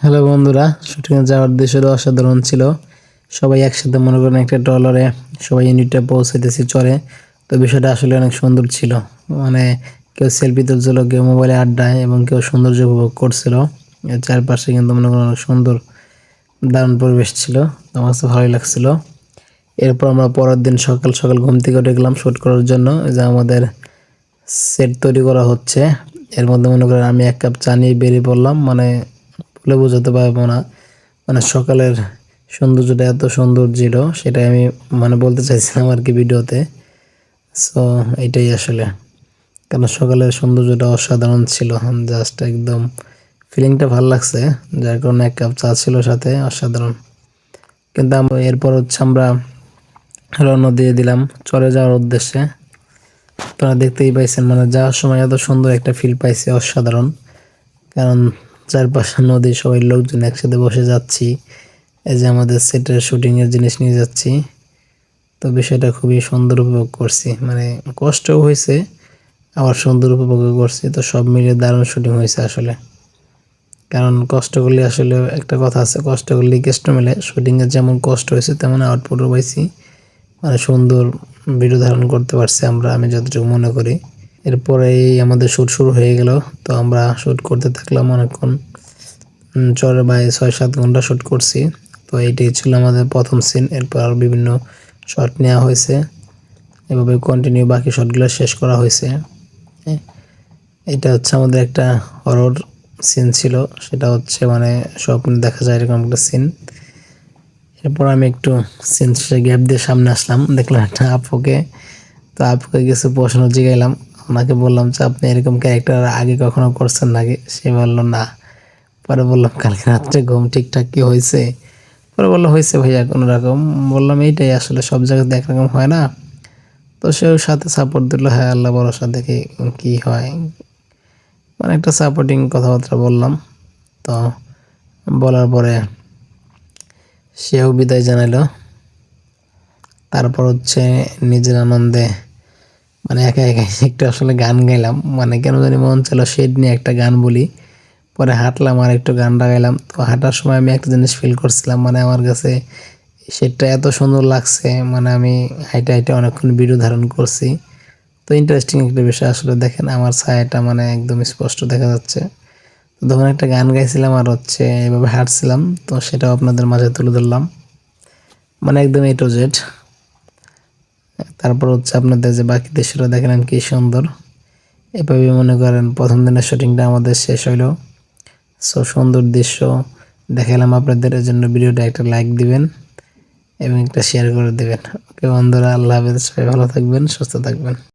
Hello বন্ধুরা, শুটিংয়ে যাওয়ার দৃশ্যটা অসাধারণ ছিল। সবাই একসাথে মনে করেন একটা ট্রলারে সবাই ইউনিটটা পৌঁছাইতেছি চড়ে তো বিষয়টা আসলে অনেক সুন্দর ছিল। মানে কেউ সেলফি তুলছিল, কেউ মোবাইলে আড্ডায় এবং কেউ সৌন্দর্য উপভোগ করছিল। এর চারপাশে কিন্তু মনে করেন অনেক সুন্দর দারুণ পরিবেশ ছিল। আমার কাছে ভালোই লাগছিল। এরপর আমরা পরের দিন সকাল সকাল ঘুম থেকে উঠে গেলাম শ্যুট করার জন্য। যে আমাদের সেট তৈরি করা হচ্ছে। এর মধ্যে মনে করেন আমি এক কাপ চা নিয়ে বেরিয়ে পড়লাম। মানে বলে বোঝাতে পারব না। মানে সকালের সৌন্দর্যটা এত সুন্দর ছিল, সেটাই আমি মানে বলতে চাইছিলাম আর কি ভিডিওতে। সো এইটাই আসলে। কারণ সকালের সৌন্দর্যটা অসাধারণ ছিল জাস্ট একদম ফিলিংটা ভালো লাগছে, যার কারণে এক কাপ চা ছিল সাথে, অসাধারণ। কিন্তু আমরা এরপর হচ্ছে আমরা রওনা দিয়ে দিলাম চলে যাওয়ার উদ্দেশ্যে। আপনারা দেখতেই পাইছেন মানে যাওয়ার সময় এত সুন্দর একটা ফিল পাইছে, অসাধারণ। কারণ চারপাশে নদী, সবাই লোকজন একসাথে বসে যাচ্ছি। এই যে আমাদের সেটের শুটিংয়ের জিনিস নিয়ে যাচ্ছি। তো বিষয়টা খুবই সুন্দর উপভোগ করছি। মানে কষ্টও হয়েছে, আবার সুন্দর উপভোগ করছি। তো সব মিলিয়ে দারুণ শুটিং হয়েছে আসলে। কারণ কষ্ট করলে আসলে একটা কথা আছে, কষ্ট করলে কেষ্ট মেলে শুটিংয়ে যেমন কষ্ট হয়েছে, তেমন আউটপুটও পাইছি। মানে সুন্দর ভিডিও ধারণ করতে পারছি আমরা, আমি যতটুকু মনে করি। এরপরে আমাদের শ্যুট শুরু হয়ে গেল। তো আমরা শ্যুট করতে থাকলাম অনেকক্ষণ। চরে বাই ছয় সাত ঘণ্টা শ্যুট করছি। তো এইটাই ছিল আমাদের প্রথম সিন এরপর আরও বিভিন্ন শট নেওয়া হয়েছে। এভাবে কন্টিনিউ বাকি শটগুলো শেষ করা হয়েছে। এটা হচ্ছে আমাদের একটা হরর সিন ছিল। সেটা হচ্ছে মানে স্বপ্ন দেখা যায় এরকম একটা সিন এরপর আমি একটু সিন গ্যাপ দিয়ে সামনে আসলাম। দেখলাম একটা আপুকে। তো আপুকে কিছু প্রশ্ন জিগাইলাম। ওনাকে বললাম যে আপনি এরকম ক্যারেক্টার আগে কখনো করছেন নাকি? সে বলল, না। পরে বললাম, কালকে রাত্রে ঘুম ঠিকঠাক কি হয়েছে? পরে বলল, হয়েছে ভাইয়া কোনো রকম বললাম, এইটাই আসলে সব জায়গাতে একরকম হয় না। তো সেও সাথে সাপোর্ট দিল হ্যাঁ আল্লাহ ভরসা দেখি কি হয়। মানে একটা সাপোর্টিং কথাবার্তা বললাম। তো বলার পরে সেও বিদায় জানালো তারপর হচ্ছে নিজের আনন্দে মানে একা একা একটু আসলে গান গাইলাম। মানে কেন জানি মন ছিল শেড নিয়ে একটা গান বলি। পরে হাঁটলাম আর একটু গান লাগাইলাম। তো হাঁটার সময় আমি একটা জিনিস ফিল করছিলাম মানে আমার কাছে সেটা এত সুন্দর লাগছে মানে আমি হাইটে হাইটে অনেকক্ষণ ভিডিও ধারণ করছি। তো ইন্টারেস্টিং একটা বিষয় আসলে দেখেন, আমার ছায়াটা মানে একদম স্পষ্ট দেখা যাচ্ছে। তো তখন একটা গান গাইছিলাম আর হচ্ছে এভাবে হাঁটছিলাম, তো সেটাও আপনাদের মাঝে তুলে ধরলাম। মানে একদম এ টু জেড তারপর হচ্ছে আপনাদের যে বাকি দৃশ্যটা দেখলাম কি সুন্দর। এভাবে মনে করেন প্রথম দিনের শুটিংটা আমাদের শেষ হইল। সো সুন্দর দৃশ্য দেখালাম আপনাদের জন্য ভিডিওটা একটা লাইক দিবেন এবং একটা শেয়ার করে দেবেন। ওকে বন্ধুরা, আল্লাহ হাফেজ, সবাই ভালো থাকবেন, সুস্থ থাকবেন।